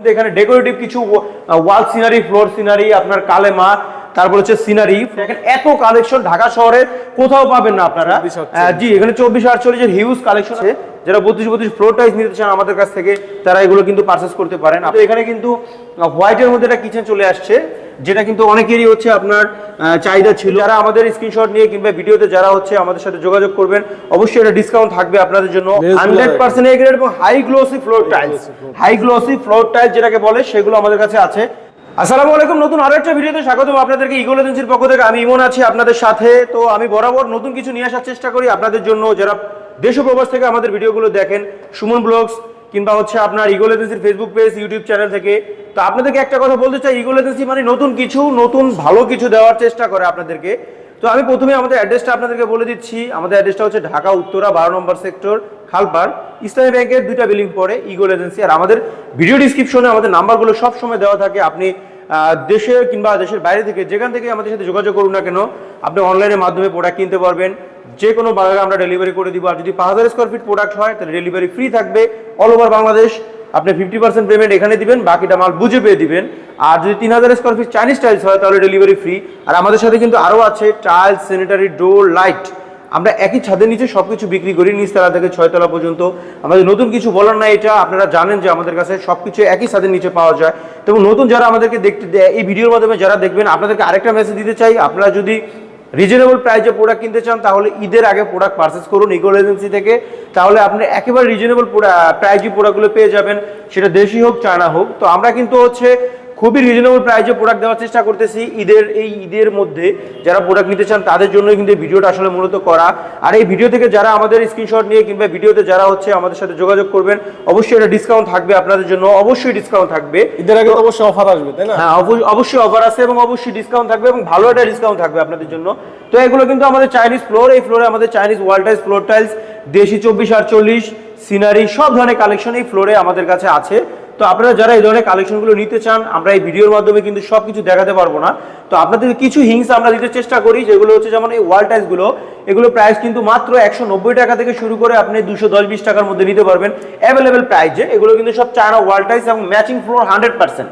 এখানে ডেকোরেটিভ কিছু ওয়াল scenery floor scenery আপনার কালেমা তারপর হচ্ছে সিনারি এখানে এত কালেকশন ঢাকা শহরে কোথাও পাবেন না আপনারা। 24 আটচল্লিশ। আহ, জি এখানে চব্বিশ আটচল্লিশের হিউজ কালেকশন আছে। যারা বত্রিশ বত্রিশ ফ্লোর টাইস নিতে চান আমাদের কাছ থেকে তারা এগুলো কিন্তু পারচেস করতে পারেন। এখানে কিন্তু হোয়াইটের মধ্যে একটা কিচেন চলে আসছে। যেটা কিন্তু অনেকেরই হচ্ছে আপনার চাহিদা ছিল। যারা আমাদের স্ক্রিনশট নিয়ে কিংবা ভিডিওতে যারা হচ্ছে আমাদের সাথে যোগাযোগ করবেন অবশ্যই এটা ডিসকাউন্ট থাকবে আপনাদের জন্য। হান্ড্রেড। পার্সেন্ট এ গ্রেড এবং high glossy floor tiles high glossy floor tiles যেটাকে বলে সেগুলো আমাদের কাছে আছে। আসসালামু আলাইকুম নতুন আরও একটা ভিডিওতে স্বাগতম আপনাদেরকে ইগল এজেন্সির পক্ষ থেকে। আমি ইমন আছি আপনাদের সাথে। তো আমি বরাবর নতুন কিছু নিয়ে আসার চেষ্টা করি। আপনাদের জন্য যারা দেশ প্রবাস থেকে আমাদের ভিডিওগুলো দেখেন সুমন ব্লগস কিংবা হচ্ছে আপনার ইগল এজেন্সির ফেসবুক পেজ ইউটিউব চ্যানেল থেকে। তো আপনাদেরকে একটা কথা বলতে চাই ইগল এজেন্সি মানে নতুন কিছু, নতুন ভালো কিছু দেওয়ার চেষ্টা করে আপনাদেরকে। তো আমি প্রথমে আমাদের অ্যাড্রেসটা আপনাদেরকে বলে দিচ্ছি। আমাদের অ্যাড্রেসটা হচ্ছে ঢাকা, উত্তরা, বারো নম্বর সেক্টর খালপার ইসলামী ব্যাংকের দুইটা বিল্ডিং পরে ইগল এজেন্সি আর আমাদের ভিডিও ডিসক্রিপশনে আমাদের নাম্বারগুলো সব সময় দেওয়া থাকে। আপনি দেশে কিংবা দেশের বাইরে থেকে যেখান থেকে আমাদের সাথে যোগাযোগ করুন না কেন, আপনি অনলাইনের মাধ্যমে প্রোডাক্ট কিনতে পারবেন। যে কোনো বাজারে আমরা ডেলিভারি করে দিব। আর যদি পাঁচ হাজার স্কোয়ার ফিট প্রোডাক্ট হয়, তাহলে ডেলিভারি ফ্রি থাকবে অল ওভার বাংলাদেশ। আপনি ফিফটি পার্সেন্ট পেমেন্ট এখানে দিবেন, বাকিটা মাল বুঝে পেয়ে দিবেন। আর যদি তিন হাজার স্কোয়ার ফিট চাইনিজ টাইলস হয়, তাহলে ডেলিভারি ফ্রি আর আমাদের সাথে কিন্তু আরও আছে টাইলস স্যানিটারি ডোর লাইট আমরা একই ছাদের নিচে সব কিছু বিক্রি করি, নিচতলা থেকে ছয়তলা পর্যন্ত। আমাদের নতুন কিছু বলার নাই এটা, আপনারা জানেন যে আমাদের কাছে সব কিছু একই ছাদের নিচে পাওয়া যায়। এবং নতুন যারা আমাদেরকে দেখতে, এই ভিডিওর মাধ্যমে যারা দেখবেন, আপনাদেরকে আরেকটা মেসেজ দিতে চাই। আপনারা যদি রিজনেবল প্রাইসে প্রোডাক্ট কিনতে চান, তাহলে ঈদের আগে প্রোডাক্ট পারচেস করুন ইগোল এজেন্সি থেকে। তাহলে আপনি একেবারে রিজনেবল প্রাইজে প্রোডাক্টগুলো পেয়ে যাবেন। সেটা দেশি হোক, চায়না হোক। তো আমরা কিন্তু হচ্ছে খুবই রিজনেবল প্রাইসে প্রোডাক্ট দেওয়ার চেষ্টা করতেছি। ঈদের এই ঈদের মধ্যে যারা প্রোডাক্ট নিতে চান তাদের জন্যই কিন্তু এই ভিডিওটা আসলে মূলত করা। আর এই ভিডিও থেকে যারা আমাদের স্ক্রিনশট নিয়ে কিংবা ভিডিওতে যারা হচ্ছে আমাদের সাথে যোগাযোগ করবেন অবশ্যই এটা ডিসকাউন্ট থাকবে আপনাদের জন্য। অবশ্যই ডিসকাউন্ট থাকবে। ঈদের আগে অবশ্যই অফার আসবে তাই না? হ্যাঁ অবশ্য- অবশ্যই অফার আছে এবং অবশ্যই ডিসকাউন্ট থাকবে এবং ভালো একটা ডিসকাউন্ট থাকবে আপনাদের জন্য। তো এগুলো কিন্তু আমাদের চাইনিজ ফ্লোর এই ফ্লোরে আমাদের Chinese wall tiles floor tiles দেশি চব্বিশ আটচল্লিশ সিনারি সব ধরনের কালেকশন এই ফ্লোরে আমাদের কাছে আছে। তো আপনারা যারা এই ধরনের কালেকশনগুলো নিতে চান, আমরা এই ভিডিওর মাধ্যমে কিন্তু সব কিছু দেখাতে পারব না। তো আপনাদের কিছু হিংস আমরা দিতে চেষ্টা করি, যেগুলো হচ্ছে যেমন এই ওয়াল টাইলসগুলো এগুলো প্রাইস কিন্তু মাত্র একশো নব্বই টাকা থেকে শুরু করে আপনি দুশো দশ বিশ টাকার মধ্যে নিতে পারবেন। অ্যাভেলেবেল প্রাইসে এগুলো কিন্তু সব চায়না ওয়াল টাইলস এবং matching floor hundred percent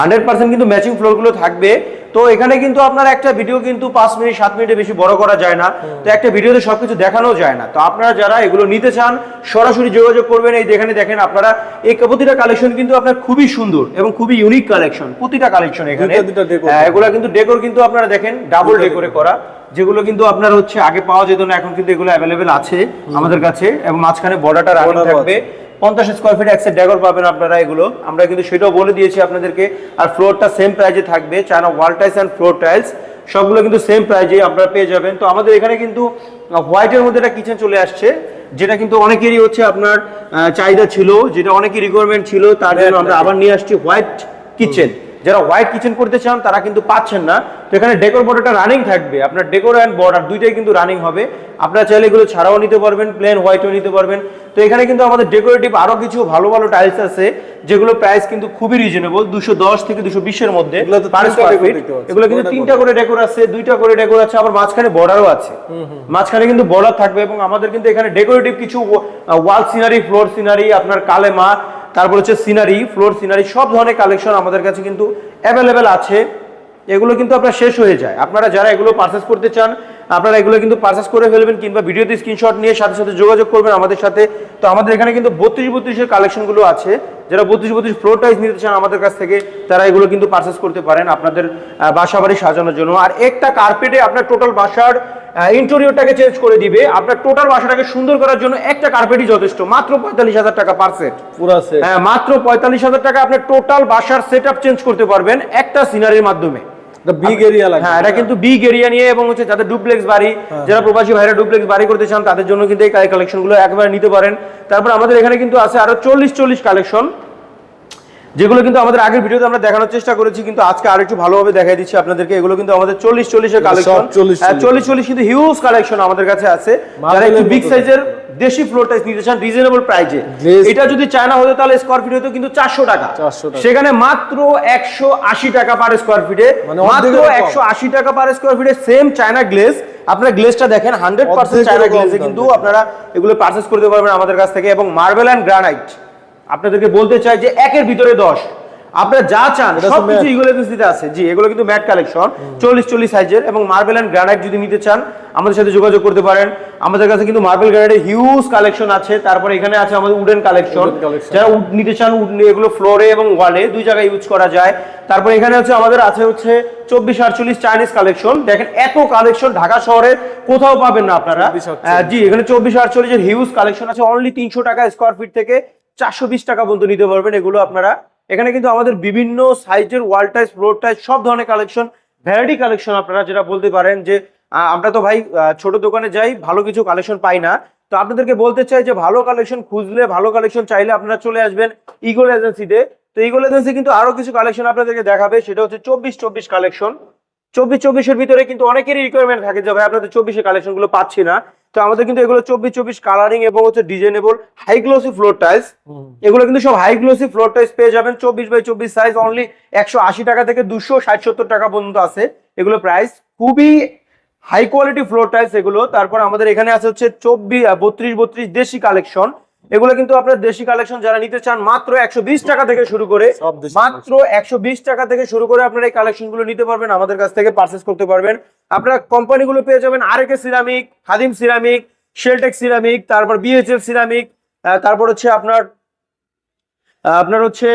hundred percent কিন্তু ম্যাচিং ফ্লোরগুলো থাকবে। তো এখানে কিন্তু আপনার একটা ভিডিও কিন্তু পাঁচ মিনিট সাত মিনিটে বেশি বড় করা যায় না। তো একটা ভিডিওতে সবকিছু দেখানো যায় না। তো আপনারা যারা এগুলো নিতে চান সরাসরি যোগাযোগ করবেন। এই যেখানে দেখেন আপনারা এই প্রতিটা কালেকশন কিন্তু আপনার খুবই সুন্দর এবং খুবই ইউনিক কালেকশন প্রতিটা কালেকশন এখানে। হ্যাঁ, এগুলো কিন্তু ডেকোর কিন্তু আপনারা দেখেন ডাবল ডেকোরে করা। যেগুলো কিন্তু আপনার হচ্ছে আগে পাওয়া যেত না এখন কিন্তু এগুলো অ্যাভেলেবেল আছে আমাদের কাছে এবং মাঝখানে বর্ডারটা Border থাকবে। পঞ্চাশ স্কোয়ার ফিট একসেট ডেকর পাবেন আপনারা এগুলো। আমরা কিন্তু সেটাও বলে দিয়েছি আপনাদেরকে। আর ফ্লোরটা সেম প্রাইজে থাকবে China wall tiles and floor tiles সবগুলো কিন্তু সেম প্রাইজে আপনারা পেয়ে যাবেন। তো আমাদের এখানে কিন্তু হোয়াইটের মধ্যে একটা কিচেন চলে আসছে যেটা কিন্তু অনেকেরই হচ্ছে আপনার চাহিদা ছিল যেটা অনেকেরই রিকোয়ারমেন্ট ছিল তার জন্য আমরা আবার নিয়ে আসছি হোয়াইট কিচেন যারা হোয়াইট কিচেন করতে চান তারা কিন্তু পাচ্ছেন না। তো এখানে ডেকোর বর্ডারটা রানিং থাকবে। আপনার ডেকোর অ্যান্ড বর্ডার দুইটাই কিন্তু রানিং হবে। আপনারা চাইলে এগুলো ছাড়াও নিতে পারবেন প্লেন হোয়াইটও নিতে পারবেন। তো এখানে কিন্তু আমাদের ডেকোরেটিভ আরও কিছু ভালো ভালো টাইলস আছে যেগুলো প্রাইস কিন্তু খুবই রিজনেবল দুশো দশ থেকে দুশো বিশের মধ্যে। এগুলো কিন্তু তিনটা করে ডেকোর আছে দুইটা করে ডেকোর আছে আবার মাঝখানে বর্ডারও আছে। মাঝখানে কিন্তু বর্ডার থাকবে এবং আমাদের কিন্তু এখানে ডেকোরেটিভ কিছু ওয়াল সিনারি ফ্লোর সিনারি আপনার কালেমা তারপর হচ্ছে সিনারি ফ্লোর সিনারি সব ধরনের কালেকশন আমাদের কাছে কিন্তু অ্যাভেলেবেল আছে। এগুলো কিন্তু আপনার শেষ হয়ে যায়। আপনারা যারা এগুলো পারচেস করতে চান আপনারা এগুলো কিন্তু পারচেস করে ফেলবেন কিংবা ভিডিওতে স্ক্রিনশট নিয়ে সাথে সাথে যোগাযোগ করবেন আমাদের সাথে। তো আমাদের এখানে কিন্তু বত্রিশ বত্রিশের কালেকশনগুলো আছে। যারা বত্রিশ বত্রিশ ফ্লোর টাইস নিতে চান আমাদের কাছ থেকে তারা এগুলো কিন্তু পারচেস করতে পারেন আপনাদের বাসা বাড়ি সাজানোর জন্য। আর একটা কার্পেটে আপনার টোটাল বাসার ইন্টেরিয়রটাকে চেঞ্জ করে দিবে। আপনার টোটাল বাসাটাকে সুন্দর করার জন্য একটা কার্পেটই যথেষ্ট। মাত্র পঁয়তাল্লিশ হাজার টাকা পার সেট হ্যাঁ মাত্র পঁয়তাল্লিশ হাজার টাকা আপনি টোটাল বাসার সেট চেঞ্জ করতে পারবেন একটা সিনারির মাধ্যমে। বিগ এরিয়া হ্যাঁ এটা কিন্তু বিগ এরিয়া নিয়ে এবং হচ্ছে যাদের ডুপ্লেক্স বাড়ি যারা প্রবাসী ভাইরা ডুপ্লেক্স বাড়ি করতে চান তাদের জন্য কিন্তু এই কালেকশনগুলো একবার নিতে পারেন। তারপর আমাদের এখানে কিন্তু আছে আরও চল্লিশ চল্লিশ কালেকশন যেগুলো কিন্তু আমাদের আগের ভিডিওতে আমরা দেখানোর চেষ্টা করেছি কিন্তু আজকে আর একটু ভালোভাবে দেখাই দিচ্ছি আপনাদেরকে। এগুলো কিন্তু আমাদের চল্লিশ চল্লিশের কালেকশন 40 চল্লিশ চল্লিশ। কিন্তু হিউজ কালেকশন আমাদের কাছে আছে। যারা একটু বিগ সাইজের দেশি ফ্লোর টাইস নিতে চান রিজনেবল প্রাইজে এটা যদি চায়না হতো তাহলে স্কোয়ার ফিট হতো কিন্তু চারশো টাকা। 400 টাকা। সেখানে মাত্র একশো আশি টাকা পার স্কোয়ার ফিটে মাত্র। একশো আশি টাকা পার স্কোয়ার ফিটে সেম চায়না গ্লেজ আপনারা গ্লেজটা দেখেন হান্ড্রেড পার্সেন্ট চায়না দাম কিন্তু আপনারা এগুলো পারচেস করতে পারবেন আমাদের কাছ থেকে। এবং মার্বেল অ্যান্ড গ্রানাইট আপনাদেরকে বলতে চাই যে একের ভিতরে দশ। আপনারা যা চান সবকিছু ইগল এজেন্সিতে আছে। জি এগুলো কিন্তু ম্যাট কালেকশন চল্লিশ চল্লিশ সাইজের এবং মার্বেল অ্যান্ড গ্রানাইট যদি নিতে চান আমাদের সাথে যোগাযোগ করতে পারেন। আমাদের কাছে কিন্তু মার্বেল গ্রানাইটের হিউজ কালেকশন আছে। তারপরে এখানে আছে আমাদের উডেন কালেকশন যারা উড নিতে চান উড এগুলো ফ্লোরে এবং ওয়ালে দুই জায়গায় ইউজ করা যায়। তারপরে এখানে হচ্ছে আমাদের আছে হচ্ছে চব্বিশ আটচল্লিশ চাইনিজ কালেকশন দেখেন এত কালেকশন ঢাকা শহরে কোথাও পাবেন না আপনারা। 24 48 আহ, জি এখানে চব্বিশ আটচল্লিশের হিউজ কালেকশন আছে। অনলি তিনশো টাকা স্কোয়ার ফিট থেকে চারশো বিশ টাকা পর্যন্ত নিতে পারবেন। এগুলো আপনারা, এখানে কিন্তু আমাদের বিভিন্ন সাইজের ওয়াল টাইস ফ্লোর টাইস সব ধরনের কালেকশন ভ্যারাইটি কালেকশন আপনারা যেটা বলতে পারেন যে আমরা তো ভাই ছোট দোকানে যাই, ভালো কিছু কালেকশন পাই না। তো আপনাদেরকে বলতে চাই যে, ভালো কালেকশন খুঁজলে, ভালো কালেকশন চাইলে আপনারা চলে আসবেন ইগোল এজেন্সিতে তো। ইগোল এজেন্সি কিন্তু আরও কিছু কালেকশন আপনাদেরকে দেখাবে, সেটা হচ্ছে চব্বিশ চব্বিশ কালেকশন চব্বিশ চব্বিশের ভিতরে কিন্তু অনেকেরই রিকোয়ারমেন্ট থাকে যে, ভাই, আপনাদের চব্বিশের কালেকশনগুলো পাচ্ছি না। তো আমাদের কিন্তু এগুলো চব্বিশ চব্বিশ কালারিং এবং হচ্ছে designable high glossy floor tiles এগুলো কিন্তু সব হাই গ্লোসি ফ্লোর টাইলস পেয়ে যাবেন। চব্বিশ বাই চব্বিশ সাইজ অনলি একশো আশি টাকা থেকে দুশো ষাট সত্তর টাকা পর্যন্ত আছে এগুলো প্রাইস খুবই হাই কোয়ালিটি ফ্লোর টাইলস এগুলো। তারপর আমাদের এখানে আছে হচ্ছে চব্বিশ বত্রিশ বত্রিশ দেশি কালেকশন এগুলো কিন্তু আপনার দেশি কালেকশন যারা নিতে চান মাত্র একশো বিশ টাকা থেকে শুরু করে মাত্র একশো বিশ টাকা থেকে শুরু করে আপনারা এই কালেকশনগুলো নিতে পারবেন আমাদের কাছ থেকে পারচেস করতে পারবেন। আপনারা কোম্পানিগুলো পেয়ে যাবেন RK ceramic Khadim ceramic Sheltech ceramic তারপর বিএচএল সিরামিক তারপর হচ্ছে আপনার আপনার হচ্ছে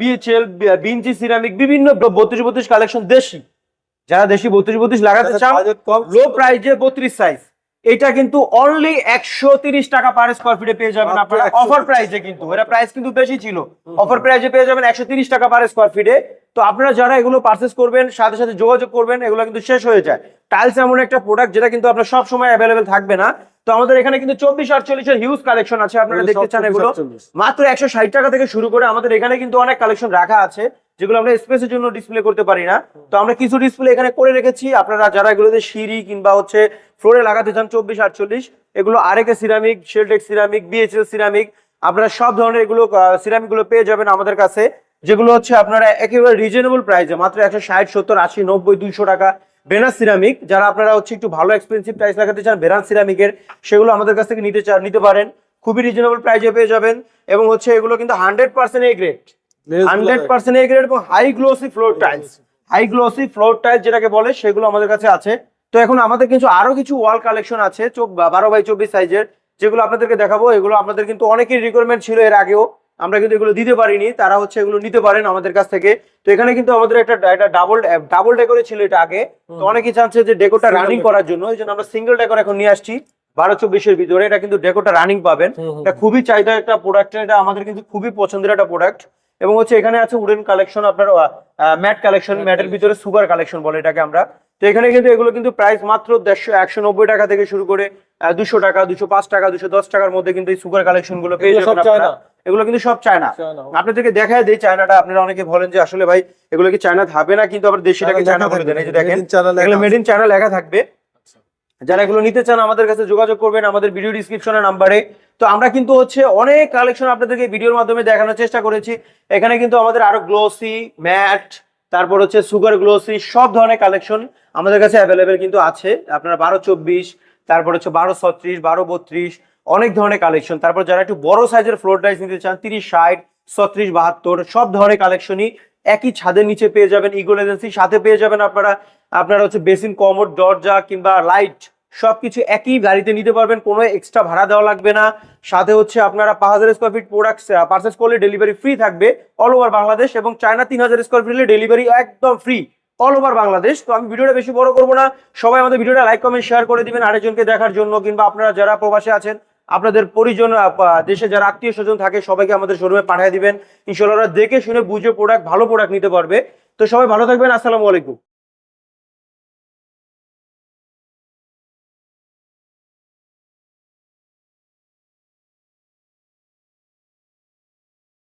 বিএচএল বিনজি সিরামিক বিভিন্ন বত্রিশ বত্রিশ কালেকশন দেশি। যারা দেশি বত্রিশ বত্রিশ লাগাতে চান লো প্রাইজে বত্রিশ সাইজ এটা কিন্তু অনলি একশো তিরিশ টাকা পার স্কোয়ার ফিটে পেয়ে যাবেন আপনারা। 130 অফার প্রাইজে কিন্তু। এটা প্রাইস কিন্তু বেশি ছিল। অফার প্রাইজে পেয়ে যাবেন একশো তিরিশ টাকা পার স্কোয়ার ফিটে তো আপনারা যারা এগুলো পারচেস করবেন সাথে সাথে যোগাযোগ করবেন এগুলো কিন্তু শেষ হয়ে যায়। টাইলস এমন একটা প্রোডাক্ট যেটা কিন্তু আপনার সব সময় অ্যাভেলেবেল থাকবে না। তো আমাদের এখানে কিন্তু চব্বিশ আটচল্লিশের হিউজ কালেকশন আছে। আপনারা দেখতে চান এগুলো। মাত্র একশো ষাট টাকা থেকে শুরু করে আমাদের এখানে কিন্তু অনেক কালেকশন রাখা আছে। যেগুলো আমরা স্পেসের জন্য ডিসপ্লে করতে পারি না। তো আমরা কিছু ডিসপ্লে এখানে করে রেখেছি। আপনারা যারা এগুলোতে সিঁড়ি কিংবা হচ্ছে ফ্লোরে লাগাতে চান চব্বিশ, আটচল্লিশ, এগুলো RK ceramic Sheltech ceramic BHL ceramic আপনারা সব ধরনের এগুলো সিরামিকগুলো পেয়ে যাবেন আমাদের কাছে। যেগুলো হচ্ছে আপনারা একেবারে রিজনেবল প্রাইসে মাত্র একশো ষাট, সত্তর, আশি, নব্বই, দুইশো টাকা বেনার সিরামিক যারা আপনারা হচ্ছে একটু ভালো এক্সপেন্সিভ প্রাইস লাগাতে চান বেনাস সিরামিকের সেগুলো আমাদের কাছ থেকে নিতে চান নিতে পারেন। খুবই রিজনেবল প্রাইসে পেয়ে যাবেন। এবং হচ্ছে এগুলো কিন্তু hundred percent A grade hundred percent A grade এবং high glossy floor tiles high glossy floor tiles যেটাকে বলে সেগুলো আমাদের কাছে আছে। তো এখন আমাদের কিছু আরও কিছু ওয়াল কালেকশন আছে বারো বাই চব্বিশ সাইজের যেগুলো আপনাদেরকে দেখাবো। এগুলো আপনাদের কিন্তু অনেকের রিকোয়ারমেন্ট ছিল এর আগেও। আমরা কিন্তু এগুলো দিতে পারিনি তারা হচ্ছে এগুলো নিতে পারেন আমাদের কাছ থেকে। তো এখানে কিন্তু আমাদের একটা একটা ডাবল ডাবল ডেকোরে ছিল এটা আগে। তো অনেকেই চাচ্ছে যে Single রানিং করার জন্য। এই জন্য আমরা সিঙ্গেল ডেকোর এখন নিয়ে আসছি বারো চব্বিশের ভিতরে। এটা কিন্তু ডেকোরটা রানিং পাবেন। এটা খুবই চাহিদা একটা প্রোডাক্ট এটা আমাদের কিন্তু খুবই পছন্দের একটা প্রোডাক্ট এবং হচ্ছে এখানে আছে উডেন কালেকশন আপনার ম্যাট কালেকশন ম্যাটের ভিতরে সুগার কালেকশন বলে এটাকে আমরা। তো এখানে কিন্তু এগুলো কিন্তু প্রাইস মাত্র দেড়শো একশো নব্বই টাকা থেকে শুরু করে দুশো টাকা দুশো পাঁচ টাকা দুশো দশ টাকার মধ্যে কিন্তু এই সুগার কালেকশনগুলো পেয়ে যাবেন? এগুলো কিন্তু সব চায়না। আপনাদেরকে দেখায় দেয় চায়নাটা আপনারা অনেকে বলেন যে আসলে ভাই এগুলো কি চায়না থাকবে না কিন্তু আবার দেশিটাকে চায়না বলে দেন। এই যে দেখেন। মেড ইন চায়না লেখা থাকবে। যারা এগুলো নিতে চান, আমাদের কাছে যোগাযোগ করবেন আমাদের ভিডিও ডিসক্রিপশনের নাম্বারে তো আমরা কিন্তু হচ্ছে অনেক কালেকশন আপনাদেরকে ভিডিওর মাধ্যমে দেখানোর চেষ্টা করেছি। এখানে কিন্তু আমাদের আরও গ্লোসি ম্যাট তারপর হচ্ছে সুগার গ্লোসি সব ধরনের কালেকশন আমাদের কাছে অ্যাভেলেবেল কিন্তু আছে। আপনারা বারো চব্বিশ, তারপর হচ্ছে বারো ছত্রিশ, বারো বত্রিশ, অনেক ধরনের কালেকশন তারপর যারা একটু বড় সাইজের ফ্লোর টাইস নিতে চান, তিরিশ, ষাট, ছত্রিশ, বাহাত্তর, সব ধরনের কালেকশনই একই ছাদের নিচে পেয়ে যাবেন ইগল এজেন্সি সাথে পেয়ে যাবেন আপনারা আপনারা হচ্ছে বেসিন কমোড দরজা কিংবা লাইট সবকিছু একই গাড়িতে নিতে পারবেন, কোনো এক্সট্রা ভাড়া দেওয়া লাগবে না। সাথে হচ্ছে আপনারা পাঁচ হাজার স্কোয়ার ফিট প্রোডাক্ট পারচেস করলে ডেলিভারি ফ্রি থাকবে অল ওভার বাংলাদেশ এবং চায়না তিন হাজার স্কোয়ার ফিট ডেলিভারি একদম ফ্রি অল ওভার বাংলাদেশ। তো আমি ভিডিওটা বেশি বড় করব না। সবাই আমাদের ভিডিওটা লাইক কমেন্ট শেয়ার করে দিবেন আরেকজনকে দেখার জন্য কিংবা আপনারা যারা প্রবাসে আছেন আপনাদের পরিজন দেশে যারা আত্মীয় স্বজন থাকে, সবাইকে আমাদের শোরুমে পাঠিয়ে দিবেন। ইনশাল্লাহ দেখে শুনে বুঝে প্রোডাক্ট ভালো প্রোডাক্ট নিতে পারবে। তো সবাই ভালো থাকবেন। আসসালামু আলাইকুম।